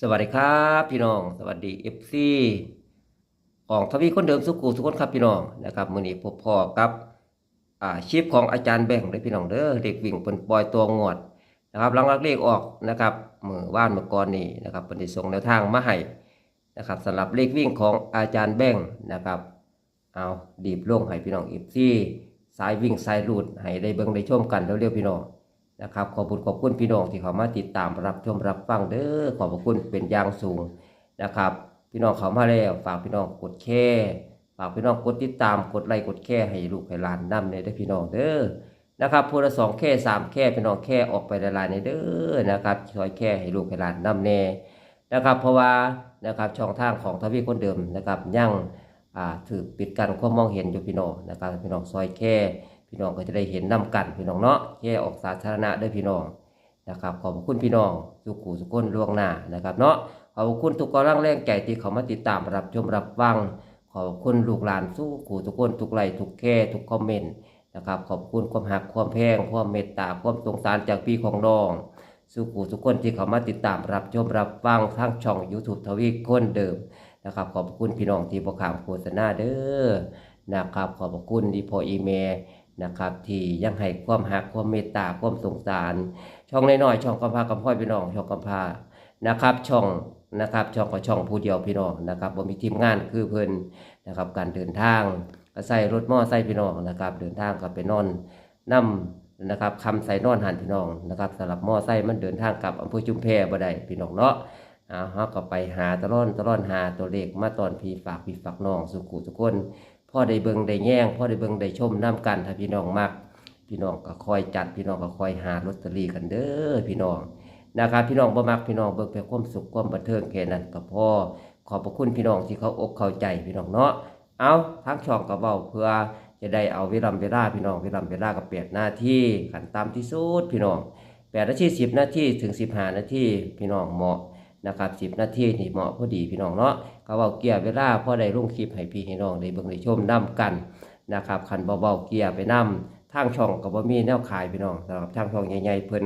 สวัสดีครับพี่น้อง สวัสดีเอฟซีของทวีคนเดิมสุกูสุกคนครับพี่น้องนะครับมื้อนี้พบพ่อกับอาชิปของอาจารย์แบ่งค์เลยพี่น้องเด้อเด็กวิ่งเปิ้นปล่อยตัวงวดนะครับหลังลักเลขออกนะครับมือว่านเมื่อก่อนนี้นะครับเพิ่นส่งแนวทางมาให้นะครับสำหรับเลขวิ่งของอาจารย์แบ่งค์นะครับเอาดีบลงให้พี่น้องเอฟซีสายวิ่งสายรูดให้ได้เบิ่งได้ชมกันเร็วๆพี่น้อง นะครับขอบคุณขอบคุณพี่น้องที่เขามาติดตามรับชมรับฟังเด้อขอบคุณเป็นอย่างสูงนะครับ พี่น้องเขามาแล้วฝากพี่น้องกดแชร์ฝากพี่น้องกดติดตามกดไลค์กดแชร์ให้ลูกให้หลานนำเนี่ยได้พี่น้องเด้อนะครับพูดละสองแค่สามแค่พี่น้องแค่ออกไปละลายในเด้อนะครับช่วยแค่ให้ลูกให้หลานนำแน่นะครับ เพราะว่านะครับช่องทางของทวีคนเดิมนะครับยังอ่าถือปิดกันความมองเห็นอยู่พี่น้องนะครับพี่น้องซอยแค่ พี่น้องก็จะได้เห็นนำกันพี่น้องเนาะแยกออกสาธารณะด้วยพี่น้องนะครับ ขอบคุณพี่น้องทุขู่ทุกคนล่วงหน้านะครับเนาะขอบคุณทุกกำลังแรงใจที่เขามาติดตามรับชมรับฟังขอบคุณลูกหลานสู้ขู่ทุกคนทุกไลทุกแค่ทุกคอมเมนต์นะครับขอบคุณความหักความแพงความเมตตาความสงสารจากพี่ของน้องสู้ขู่ทุกคนที่เขามาติดตามรับชมรับฟังทางช่อง YouTube ทวีคนเดิมนะครับขอบคุณพี่น้องที่ประคามโฆษณาเด้อนะครับขอบคุณที่พออีเมล นะครับ ที่ยังให้ความหักความเมตตาความสงสาร ช่องน้อยๆช่องกำพากำพ้อยพี่น้องช่องกำพานะครับ ช่องนะครับ ช่องก็ช่องผู้เดียวพี่น้องนะครับบ่มีทีมงานคือเพิ่นนะครับการเดินทางใส่รถมอไซค์พี่น้องนะครับ เดินทางก็ไปนอนนํนะครับคำใส่นอนหันพี่น้องนะครับสำหรับมอไซค์มันเดินทางกลับอำเภอจุมแพบ่ได้พี่น้องเนาะอ่าฮาก็ไปหาตะล่อนตะล่อนหาตัวเลขมาตอนพี่ฝากพี่ฝากน้องสุขุทุกคน พ่อได้เบิงได้แย่งพ่อได้เบิงได้ชมน้ำกันถ้าพี่น้องมักพี่น้องก็คอยจัดพี่น้องก็คอยหาลอตเตอรี่กันเด้อพี่น้องนะครับพี่น้องบ่มักพี่น้องเบิงเพื่อความสุขความบันเทิงแค่นั้นก็พอขอบพระคุณพี่น้องที่เขาอกเข้าใจพี่น้องเนาะเอาทั้งช่องก็เว้าเพื่อจะได้เอาเวลาเวลาพี่น้องเวลาเวลากับเปลี่ยนหน้าที่ขันตามที่สุดพี่น้องแปดนาทีสิบนาทีถึงสิบห้านาทีพี่น้องเหมาะ นะครับสิบนาทีนี่เหมาะพอดีพี่น้องเนาะก็เว้าเกียร์เวลาพอได้ลงคลิปให้พี่ให้น้องได้เบิ่งได้ชมนํกันนะครับคันเบาๆเกียร์ไปนํทางช่องก็บ่มีแนวขายพี่น้องสำหรับทางช่องใหญ่ๆเพิ่น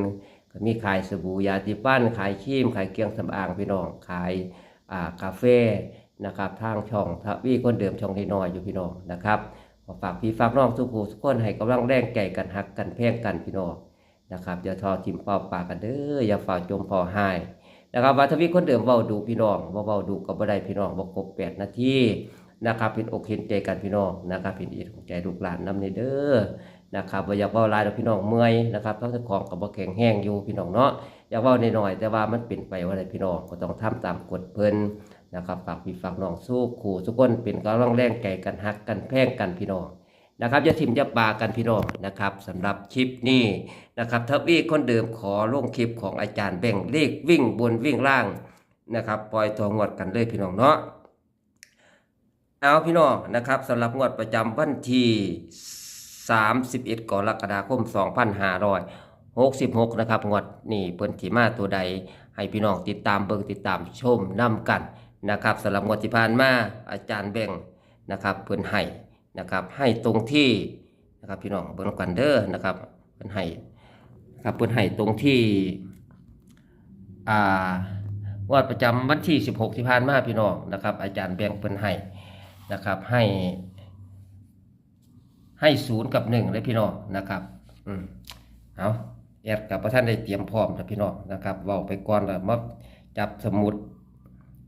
ก็มีขายสบู่ยาติฟันขายครีมขายเครื่องสำอางพี่น้องขายอ่ากาแฟนะครับทางช่องทวีคนเดิมช่องน้อยอยู่พี่น้องนะครับขอฝากพี่ฝากน้องทุกผู้ทุกคนให้กำลังแรงใจกันฮักกันแพงกันพี่น้องนะครับอย่าทอทิมเป่าปากกันเด้ออย่าฝ่าจมพอหาย นะครับวัฒวิคนเดิมเว้าดูพี่น้องบ่เว้าดูก็บ่ได้พี่น้องบ่ครบ8นาทีนะครับเป็นอกเห็นใจกันพี่น้องนะครับเป็นอีกใจลูกหลานนำในเด้อนะครับบ่อยากเว้าลายดอกพี่น้องเมื่อยนะครับทั้งเจ้าของก็บ่แข็งแรงอยู่พี่น้องเนาะอยากเว้าน้อยแต่ว่ามันเป็นไปว่าได้พี่น้องก็ต้องทำตามกฎเพิ่นนะครับฝากพี่ฝากน้องสู้ขู่ทุกคนเป็นกำลังแรงใจกันฮักกันแพ่งกันพี่น้อง นะครับอย่าทิมอย่าปากันพี่น้องนะครับสำหรับคลิปนี้นะครับทวีคนเดิมขอลงคลิปของอาจารย์แบ่งเลขวิ่งบนวิ่งล่างนะครับปล่อยตัวงวดกันเลยพี่น้องเนาะเอาพี่น้องนะครับสำหรับงวดประจำวันที่ 31กรกฎาคม 2566 นะครับงวดนี่เปิ้นที่มาตัวใด ให้พี่น้องติดตามเบิ่งติดตามชมนํกันนะครับสำหรับงวดที่ผ่านมาอาจารย์แบ่งนะครับเพิ่นให้ นะครับ ให้ตรงที่นะครับพี่น้องเบิ่งกันเด้อนะครับเพิ่นให้ครับเพิ่นให้ตรงที่อ่างวดประจำวันที่ 16 ที่ผ่านมาพี่น้องนะครับ อาจารย์แบงเพิ่นให้นะครับ ให้ให้ศูนย์กับหนึ่งเลยพี่น้องนะครับอืมเอาแอดกับพระท่านได้เตรียมพร้อมนะพี่น้องนะครับเว้าไปก่อนแล้วมาจับสมุด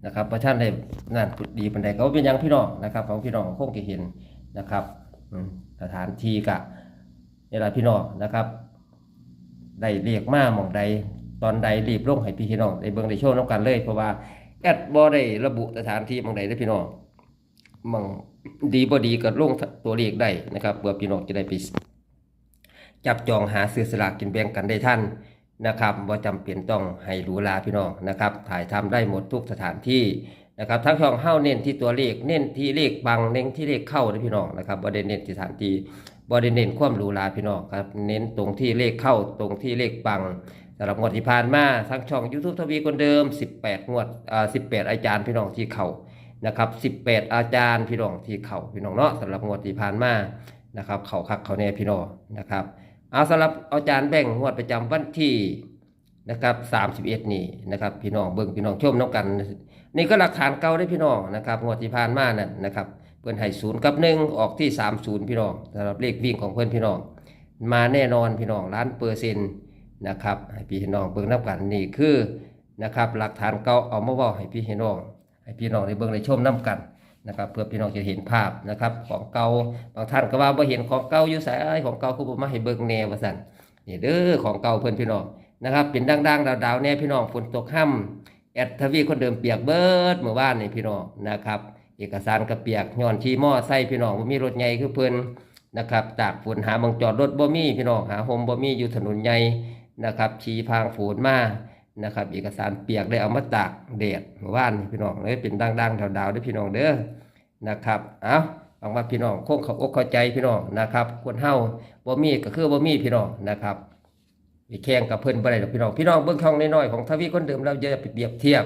นะครับพระท่านได้นั่นดีปันใดก็เป็นยังพี่น้องนะครับของพี่น้องคงจะเห็น นะครับสถานที่กะนี่แหละพี่น้องนะครับ ได้เรียกมาหมองใดตอนใดรีบลงให้พี่น้องได้เบิ่งได้โชว์น้ำกันเลย เพราะว่าแอดบ่ได้ระบุสถานที่หมองใดเด้พี่น้องหมองดีบ่ดีก็ลงตัวเลขได้นะครับเพื่อพี่น้องจะได้ไปจับจองหาซื้อสลากกินแบ่งกันได้ท่านนะครับบ่จำเป็นต้องให้รูหราพี่น้องนะครับ ถ่ายทำได้หมดทุกสถานที่ นะครับทั้งช่องเฮ้าเน้นที่ตัวเลขเน้นที่เลขบังเน้นที่เลขเข้าเด้อพี่น้องนะครับบ่ได้เน้นที่สถานที่บริเน้นความรูหราพี่น้องครับเน้นตรงที่เลขเข้าตรงที่เลขปังสำหรับงวดที่ผ่านมาทั้งช่อง YouTube ทวีคนเดิม 18 งวดอ่า18 อาจารย์พี่น้องที่เข้านะครับ18 อาจารย์พี่น้องที่เข้าพี่น้องเนาะสำหรับงวดที่ผ่านมานะครับเข้าคักเข้าแน่พี่น้องนะครับเอาสำหรับอาจารย์แบ่งงวดประจำวันที่นะครับ31 นี่นะครับพี่น้องเบิ่งพี่น้องชมน้องกัน นี่ก็หลักฐานเก่าได้พี่น้องนะครับงวดที่ผ่านมานั่นนะครับเพิ่นให้ศูนย์กับหนึ่งออกที่30พี่น้องสำหรับเลขวิ่งของเพิ่อนพี่น้อง มาแน่นอนพี่น้องล้านเปอร์เซ็นต์นะครับให้พี่น้องเบิ่งนับกันนี่คือนะครับหลักฐานเก่าเอามาว่าให้พี่น้องให้พี่น้องได้เบิ่งได้ชมน้กันนะครับเพื่อพี่น้องจะเห็นภาพนะครับของเก่าบางท่านก็ว่าบ่เห็นของเก่าอยู่ไสของเก่าคือบ่มาให้เบิ่งแนวว่าซั่นนี่เด้อของเก่าเพิ่อนพี่น้องนะครับเป็นดังๆดาวๆแน่พี่น้องฝนตกค่ำ แอดทวีคนเดิมเปียกเบิดเมื่อวานนี่พี่น้องนะครับ เอกสารก็เปียกย้อนชีมอไซค์พี่น้องบ่มีรถใหญ่คือเพิ่นนะครับตากฝนหาบางจอดรถบ่มีพี่น้องหาโฮมบ่มีอยู่ถนนใหญ่นะครับชีพางฝนมานะครับ เอกสารเปียกได้เอามาตากแดดเมื่อวานนี่พี่น้องเลยเป็นดังๆดาวๆเด้พี่น้องเด้อนะครับเอาหวังว่าพี่น้องคงเข้าอกเข้าใจพี่น้องนะครับ คนเฮาบ่มีก็คือบ่มีพี่น้องนะครับ ไปแข่งกับเพิ่อนบ่ได้ดอกพี่น้อง พี่น้องเบิ่งช่องน้อยๆของทวีคนเดิมเราอย่าไปเปรียบเทียบ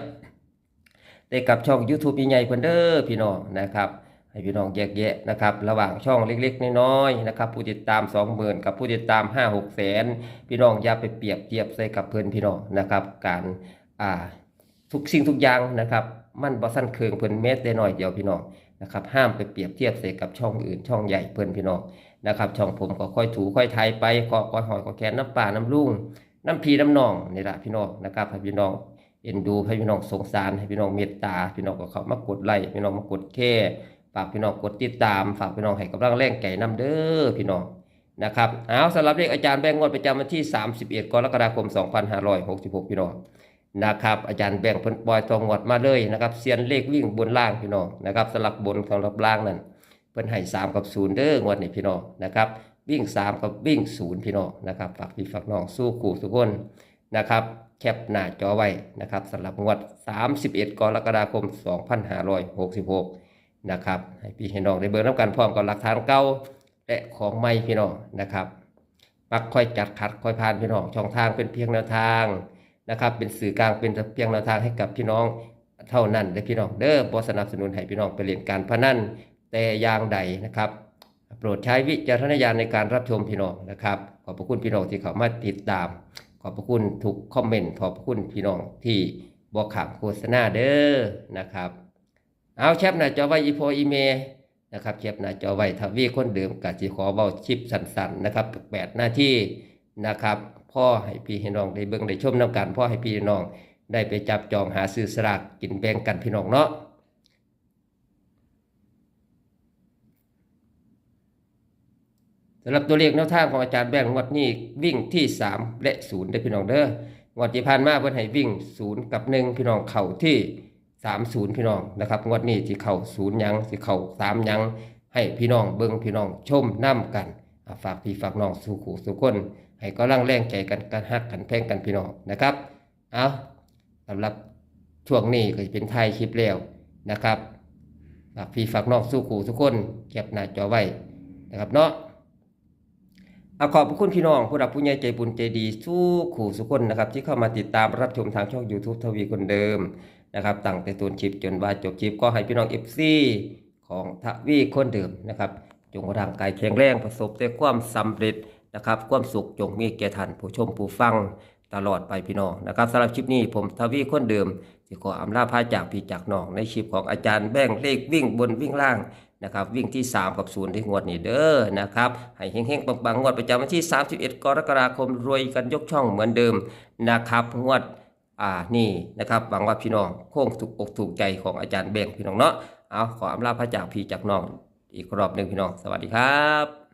ได้กับช่อง YouTube ใหญ่ๆเพิ่นเด้อพี่น้องนะครับให้พี่น้องแยกแยะนะครับระหว่างช่องเล็กๆ น้อยๆนะครับผู้ติดตาม 20,000 กับผู้ติดตาม 5 6แสนพี่น้องอย่าไปเปรียบเทียบใส่กับเพิ่อนพี่น้องนะครับ การอ่าทุกสิ่งทุกอย่างนะครับ มันบ่สั้นเคืองเพิ่นเม็ดได้หน้อยเดียวพี่น้องนะครับห้ามไปเปรียบเทียบใส่กับช่องอื่นช่องใหญ่เพิ่นพี่น้องนะครับช่องผมก็ค่อยถูค่อยไทยไปก็ค่อยหอยก็แคนน้ำป่าน้ำลุ่งน้ำพีน้ำนองนี่แหละพี่น้องนะครับให้พี่น้องเอ็นดูให้พี่น้องสงสารให้พี่น้องเมตตาพี่น้องก็เข้ามากดไลค์พี่น้องมากดแค่ฝากพี่น้องกดติดตามฝากพี่น้องให้กำลังแรงใจนํเด้อพี่น้องนะครับเอาสำหรับเลขอาจารย์แบงค์งวดประจำวันที่ 31 กรกฎาคม 2566 พี่น้อง นะครับอาจารย์แบ่งค์เพิ่นปล่อยตองงวดมาเลยนะครับเซียนเลขวิ่งบนล่างพี่น้องนะครับสลับบนสำหรับล่างนั่นเพิ่นให้3กับ0เด้องวดนี้พี่น้องนะครับวิ่ง 3 กับวิ่ง 0 พี่น้องนะครับฝากพี่ฝากน้องสู้ขู่ทุกคนนะครับแคปหน้าจอไว้นะครับสำหรับงวด 31 กรกฎาคม 2566 นะครับให้พี่ให้น้องได้เบิ่งน้ำกันพร้อมกับหลักฐานเก่าและของใหม่พี่น้องนะครับมักค่อยจัดขัดค่อยผ่านพี่น้องช่องทางเป็นเพียงแนวทาง นะครับ เป็นสื่อกลางเป็นเพียงแนวทางให้กับพี่น้องเท่านั้นเด้อพี่น้องเด้อบ่สนับสนุนให้พี่น้องไปเล่นการพนันแต่อย่างใดนะครับ โปรดใช้วิจารณญาณในการรับชมพี่น้องนะครับ ขอบพระคุณพี่น้องที่เข้ามาติดตาม ขอบพระคุณทุกคอมเมนต์ขอบพระคุณพี่น้องที่บอกข่าวโฆษณาเด้อนะครับ เอาแชปหน้าจอไว้อีโพอีเมนะครับแชปหน้าจอไว้ทวีคนเดิมกะจิขอเว้าชิปสั้นๆนะครับ8หน้าที่นะครับ พ่อให้พี่ให้น้องได้เบิ่งได้ชมนํกันพ่อให้พี่น้อง ได้ไปจับจองหาซื้อสลากกินแบ่งกันพี่น้องเนาะสำหรับตัวเลขแนวทางของอาจารย์แบงค์งวดนี้วิ่งที่ 3 และ0ได้พี่น้องเด้องวดที่ผ่านมาเพิ่นให้วิ่ง 0 กับ 1 พี่น้องเข้าที่ 30 พี่น้องนะครับงวดนี้สิเข้า0ยังสิเข้า3ยังให้พี่น้องเบิ่งพี่น้องชมนํกันฝากพี่ฝากน้องสู่ขู่สู่คน ให้กำลังแรงใจกันกันฮักกันแพงกันพี่น้องนะครับ เอาสำหรับช่วงนี้ก็จะเป็นไทยคลิปแล้วนะครับฝากพี่ฝากน้องสู่ขู่ทุกคนแคปหน้าจอไว้นะครับเนาะเอาขอบคุณพี่น้องผู้รับผู้ใหญ่ใจบุญใจดีสู้ขู่สุกคนนะครับ ที่เข้ามาติดตามรับชมทางช่อง YouTube ทวีคนเดิมนะครับตั้งแต่ต้นคลิปจนว่าจบคลิปก็ให้พี่น้อง FC ของทวีคนเดิมนะครับ จงร่างกายแข็งแรงประสบแต่ความสำเร็จ นะครับ ความสุขจงมีแก่ท่านผู้ชมผู้ฟังตลอดไปพี่น้องนะครับสำหรับคลิปนี้ผมทวีคนเดิมจะขออำลาพาจากพี่จากน้องในคลิปของอาจารย์แบ่งเลขวิ่งบนวิ่งล่างนะครับวิ่งที่ 3 กับ0ที่งวดนี้เด้อนะครับให้เฮงๆปังๆงวดประจำวันที่ 31 กรกฎาคมรวยกันยกช่องเหมือนเดิมนะครับงวดอ่านี่นะครับหวังว่าพี่น้องคงถูกอกถูกใจของอาจารย์แบ่งพี่น้องเนาะเอาขออำลาพระจากพี่จากน้องอีกรอบหนึ่งพี่น้องสวัสดีครับ